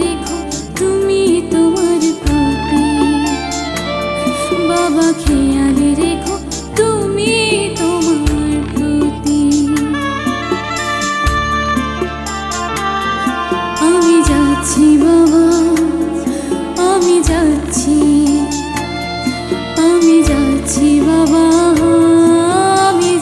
রেখো তুমি তোমার রেখো তুমি তোমার আমি যাচ্ছি বাবা আমি যাচ্ছি আমি যাচ্ছি